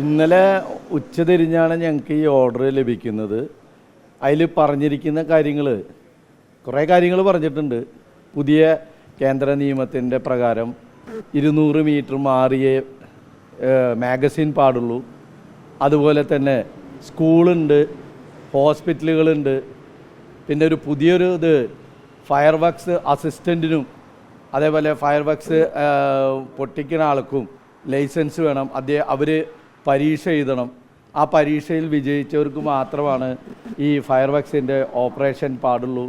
ഇന്നലെ ഉച്ചതിരിഞ്ഞാണ് ഞങ്ങൾക്ക് ഈ ഓർഡർ ലഭിക്കുന്നത്. അതിൽ പറഞ്ഞിരിക്കുന്ന കാര്യങ്ങൾ കുറേ കാര്യങ്ങൾ പറഞ്ഞിട്ടുണ്ട്. പുതിയ കേന്ദ്ര നിയമത്തിന്റെ പ്രകാരം ഇരുന്നൂറ് മീറ്റർ മാറിയേ മാഗസിൻ പാടുള്ളൂ. അതുപോലെ തന്നെ സ്കൂളുണ്ട് ഹോസ്പിറ്റലുകളുണ്ട്. പിന്നെ ഒരു പുതിയൊരു ഇത് ഫയർ വർക്ക്സ് അസിസ്റ്റന്റിനും അതേപോലെ ഫയർ വർക്ക്സ് പൊട്ടിക്കുന്ന ആൾക്കും ലൈസൻസ് വേണം. അദ്ദേഹം അവർ പരീക്ഷ എഴുതണം. ആ പരീക്ഷയിൽ വിജയിച്ചവർക്ക് മാത്രമാണ് ഈ ഫയർ വാക്സിന്റെ ഓപ്പറേഷൻ പാടുള്ളൂ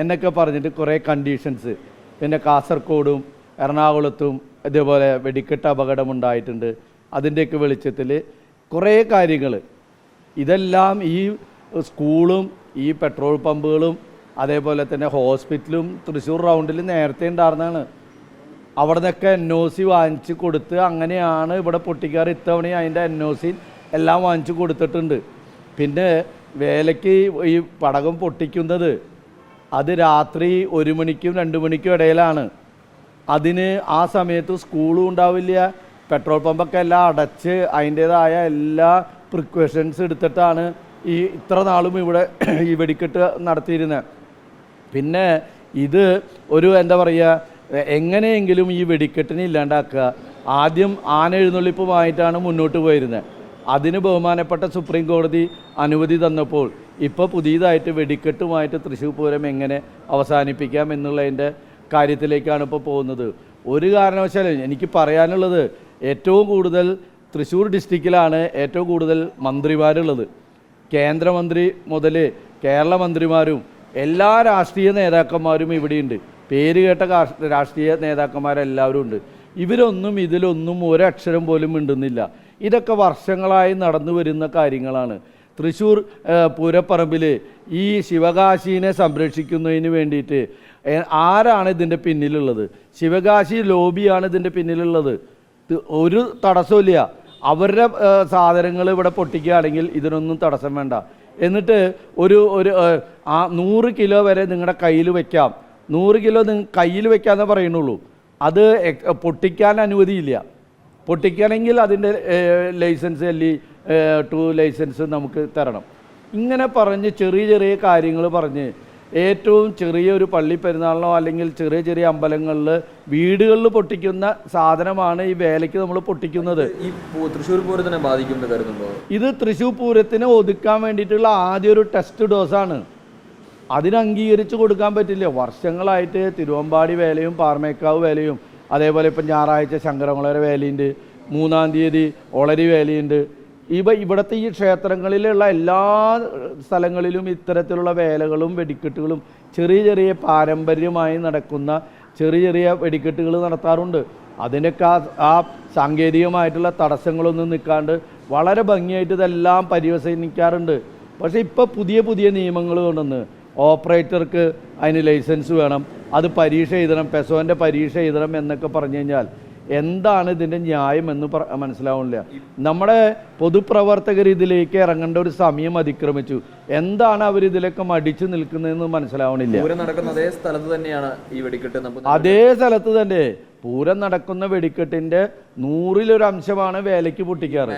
എന്നൊക്കെ പറഞ്ഞിട്ട് കുറേ കണ്ടീഷൻസ്. പിന്നെ കാസർഗോഡും എറണാകുളത്തും ഇതേപോലെ വെടിക്കെട്ട് അപകടമുണ്ടായിട്ടുണ്ട്. അതിന്റെയൊക്കെ വെളിച്ചത്തിൽ കുറേ കാര്യങ്ങൾ. ഇതെല്ലാം ഈ സ്കൂളും ഈ പെട്രോൾ പമ്പുകളും അതേപോലെ തന്നെ ഹോസ്പിറ്റലും തൃശ്ശൂർ റൗണ്ടിൽ നേരത്തെ ഉണ്ടായിരുന്നതാണ്. അവിടെ നിന്നൊക്കെ എൻ ഒ സി വാങ്ങിച്ച് കൊടുത്ത് അങ്ങനെയാണ് ഇവിടെ പൊട്ടിക്കാർ ഇത്തവണ അതിന്റെ എൻ ഒ സി എല്ലാം വാങ്ങിച്ച് കൊടുത്തിട്ടുണ്ട്. പിന്നെ വേലയ്ക്ക് ഈ പടകം പൊട്ടിക്കുന്നത് അത് രാത്രി ഒരു മണിക്കും രണ്ട് മണിക്കും ഇടയിലാണ്. അതിന് ആ സമയത്ത് സ്കൂളും ഉണ്ടാവില്ല. പെട്രോൾ പമ്പൊക്കെ എല്ലാം അടച്ച് അതിന്റേതായ എല്ലാ പ്രിക്കോഷൻസ് എടുത്തിട്ടാണ് ഈ ഇത്ര നാളും ഇവിടെ ഈ വെടിക്കെട്ട് നടത്തിയിരുന്നത് പിന്നെ ഇത് ഒരു എന്താ പറയുക എങ്ങനെയെങ്കിലും ഈ വെടിക്കെട്ടിനെ ഇല്ലാണ്ടാക്കുക. ആദ്യം ആന എഴുന്നള്ളിപ്പുമായിട്ടാണ് മുന്നോട്ട് പോയിരുന്നത് അതിന് ബഹുമാനപ്പെട്ട സുപ്രീം കോടതി അനുമതി തന്നപ്പോൾ ഇപ്പോൾ പുതിയതായിട്ട് വെടിക്കെട്ടുമായിട്ട് തൃശ്ശൂർ പൂരം എങ്ങനെ അവസാനിപ്പിക്കാം എന്നുള്ളതിന്റെ കാര്യത്തിലേക്കാണ് ഇപ്പോൾ പോകുന്നത്. ഒരു കാരണവശാലും എനിക്ക് പറയാനുള്ളത് ഏറ്റവും കൂടുതൽ തൃശ്ശൂർ ഡിസ്ട്രിക്റ്റിലാണ് ഏറ്റവും കൂടുതൽ മന്ത്രിമാരുള്ളത്. കേന്ദ്രമന്ത്രി മുതൽ കേരള മന്ത്രിമാരും എല്ലാ രാഷ്ട്രീയ നേതാക്കന്മാരും ഇവിടെയുണ്ട്. പേര് കേട്ട രാഷ്ട്രീയ നേതാക്കന്മാരെല്ലാവരും ഉണ്ട്. ഇവരൊന്നും ഇതിലൊന്നും ഒരക്ഷരം പോലും മിണ്ടുന്നില്ല. ഇതൊക്കെ വർഷങ്ങളായി നടന്നു വരുന്ന കാര്യങ്ങളാണ്. തൃശ്ശൂർ പൂരപ്പറമ്പിൽ ഈ ശിവകാശിനെ സംരക്ഷിക്കുന്നതിന് വേണ്ടിയിട്ട് ആരാണ് ഇതിന്റെ പിന്നിലുള്ളത്? ശിവകാശി ലോബിയാണ് ഇതിന്റെ പിന്നിലുള്ളത്. ഒരു തടസ്സമില്ല അവരുടെ സാധനങ്ങൾ ഇവിടെ പൊട്ടിക്കുകയാണെങ്കിൽ ഇതിനൊന്നും തടസ്സം വേണ്ട. എന്നിട്ട് ഒരു ഒരു നൂറ് കിലോ വരെ നിങ്ങളുടെ കയ്യിൽ വെക്കാം. നൂറ് കിലോ നിങ്ങൾ കയ്യിൽ വെക്കാമെന്ന് പറയുന്നുള്ളൂ. അത് പൊട്ടിക്കാൻ അനുമതിയില്ല. പൊട്ടിക്കണമെങ്കിൽ അതിന്റെ ലൈസൻസ് അല്ലി ടു ലൈസൻസ് നമുക്ക് തരണം. ഇങ്ങനെ പറഞ്ഞ് ചെറിയ ചെറിയ കാര്യങ്ങൾ പറഞ്ഞ് ഏറ്റവും ചെറിയ ഒരു പള്ളി പെരുന്നാളിനോ അല്ലെങ്കിൽ ചെറിയ ചെറിയ അമ്പലങ്ങളിൽ വീടുകളിൽ പൊട്ടിക്കുന്ന സാധനമാണ് ഈ വേലയ്ക്ക് നമ്മൾ പൊട്ടിക്കുന്നത്. ഈ തൃശ്ശൂർ പൂരത്തിനെ ബാധിക്കുമെന്ന് കരുതുന്നുണ്ടോ? ഇത് തൃശ്ശൂർ പൂരത്തിനെ ഒതുക്കാൻ വേണ്ടിയിട്ടുള്ള ആദ്യ ഒരു ടെസ്റ്റ് ഡോസാണ്. അതിന് അംഗീകരിച്ച് കൊടുക്കാൻ പറ്റില്ല. വർഷങ്ങളായിട്ട് തിരുവമ്പാടി വേലയും പാർമേക്കാവ് വേലയും അതേപോലെ ഇപ്പം ഞായറാഴ്ച ശങ്കരമുളര വേലയുണ്ട് മൂന്നാം തീയതി ഒളരി വേലയുണ്ട്. ഇവ ഇവിടുത്തെ ഈ ക്ഷേത്രങ്ങളിലുള്ള എല്ലാ സ്ഥലങ്ങളിലും ഇത്തരത്തിലുള്ള വേലകളും വെടിക്കെട്ടുകളും ചെറിയ ചെറിയ പാരമ്പര്യമായി നടക്കുന്ന ചെറിയ ചെറിയ വെടിക്കെട്ടുകൾ നടത്താറുണ്ട്. അതിനൊക്കെ ആ ആ സാങ്കേതികമായിട്ടുള്ള തടസ്സങ്ങളൊന്നും നിൽക്കാണ്ട് വളരെ ഭംഗിയായിട്ട് ഇതെല്ലാം പര്യവസനിക്കാറുണ്ട് പക്ഷേ ഇപ്പോൾ പുതിയ പുതിയ നിയമങ്ങൾ കൊണ്ടുവന്ന് ഓപ്പറേറ്റർക്ക് അതിന് ലൈസൻസ് വേണം. അത് പരീക്ഷ എഴുതണം പെസോന്റെ പരീക്ഷ എഴുതണം എന്നൊക്കെ പറഞ്ഞു കഴിഞ്ഞാൽ എന്താണ് ഇതിന്റെ ന്യായം എന്ന് പറ മനസ്സിലാവുന്നില്ല. നമ്മുടെ പൊതുപ്രവർത്തകർ ഇതിലേക്ക് ഇറങ്ങേണ്ട ഒരു സമയം അതിക്രമിച്ചു. എന്താണ് അവർ ഇതിലൊക്കെ മടിച്ചു നിൽക്കുന്നതെന്ന് മനസ്സിലാവണില്ല നടക്കുന്ന അതേ സ്ഥലത്ത് തന്നെയാണ് ഈ വെടിക്കെട്ട്. അതേ സ്ഥലത്ത് തന്നെ. പൂരം നടക്കുന്ന വെടിക്കെട്ടിന്റെ നൂറിലൊരു അംശമാണ് വേലയ്ക്ക് പൊട്ടിക്കാറ്.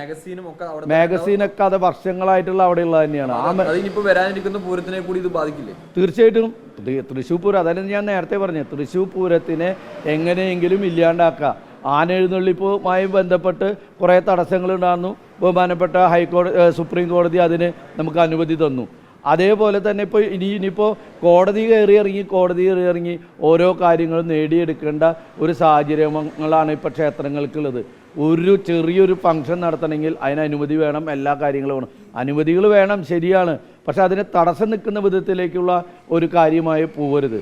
മാഗസീനൊക്കെ അത് വർഷങ്ങളായിട്ടുള്ള അവിടെ അവിടെയുള്ളത് തന്നെയാണ്. വരാനിരിക്കുന്ന പൂരത്തിനെ കൂടി ഇത് ബാധിക്കില്ലേ? തീർച്ചയായിട്ടും. തൃശ്ശൂർ പൂരം അതായത് ഞാൻ നേരത്തെ പറഞ്ഞു തൃശ്ശൂർ പൂരത്തിനെ എങ്ങനെയെങ്കിലും ഇല്ലാണ്ടാക്കുക ആനെഴുന്നള്ളിപ്പുമായി ബന്ധപ്പെട്ട് കുറേ തടസ്സങ്ങൾ ഉണ്ടായിരുന്നു ബഹുമാനപ്പെട്ട ഹൈക്കോടതി സുപ്രീം കോടതി അതിന് നമുക്ക് അനുമതി തന്നു. അതേപോലെ തന്നെ ഇപ്പോൾ ഇനി ഇനിയിപ്പോൾ കോടതി കയറി ഇറങ്ങി കോടതി കയറി ഇറങ്ങി ഓരോ കാര്യങ്ങളും നേടിയെടുക്കേണ്ട ഒരു സാഹചര്യങ്ങളാണ് ഇപ്പോൾ ക്ഷേത്രങ്ങൾക്കുള്ളത്. ഒരു ചെറിയൊരു ഫംഗ്ഷൻ നടത്തണമെങ്കിൽ അതിന് അനുമതി വേണം എല്ലാ കാര്യങ്ങളും വേണം. അനുമതികൾ വേണം ശരിയാണ്. പക്ഷെ അതിന് തടസ്സം നിൽക്കുന്ന വിധത്തിലേക്കുള്ള ഒരു കാര്യമായി പോവരുത്.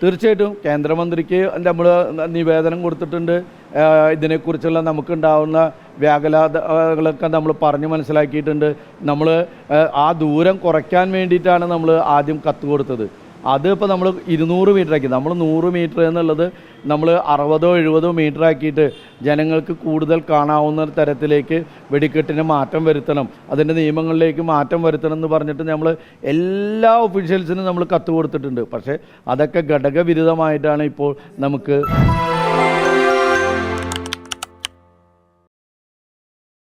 തീർച്ചയായിട്ടും കേന്ദ്രമന്ത്രിക്ക് നമ്മൾ നിവേദനം കൊടുത്തിട്ടുണ്ട്. ഇതിനെക്കുറിച്ചുള്ള നമുക്കുണ്ടാവുന്ന വ്യാകുലതകളൊക്കെ നമ്മൾ പറഞ്ഞ് മനസ്സിലാക്കിയിട്ടുണ്ട്. നമ്മൾ ആ ദൂരം കുറയ്ക്കാൻ വേണ്ടിയിട്ടാണ് നമ്മൾ ആദ്യം കത്ത് കൊടുത്തത്. അത് ഇപ്പോൾ നമ്മൾ ഇരുന്നൂറ് മീറ്റർ ആക്കി. നമ്മൾ നൂറ് മീറ്റർ എന്നുള്ളത് നമ്മൾ അറുപതോ എഴുപതോ മീറ്റർ ആക്കിയിട്ട് ജനങ്ങൾക്ക് കൂടുതൽ കാണാവുന്ന തരത്തിലേക്ക് വെടിക്കെട്ടിന് മാറ്റം വരുത്തണം. അതിന്റെ നിയമങ്ങളിലേക്ക് മാറ്റം വരുത്തണം എന്ന് പറഞ്ഞിട്ട് നമ്മൾ എല്ലാ ഒഫീഷ്യൽസിനും നമ്മൾ കത്ത് കൊടുത്തിട്ടുണ്ട്. പക്ഷേ അതൊക്കെ ഘടകവിരുദ്ധമായിട്ടാണ് ഇപ്പോൾ നമുക്ക്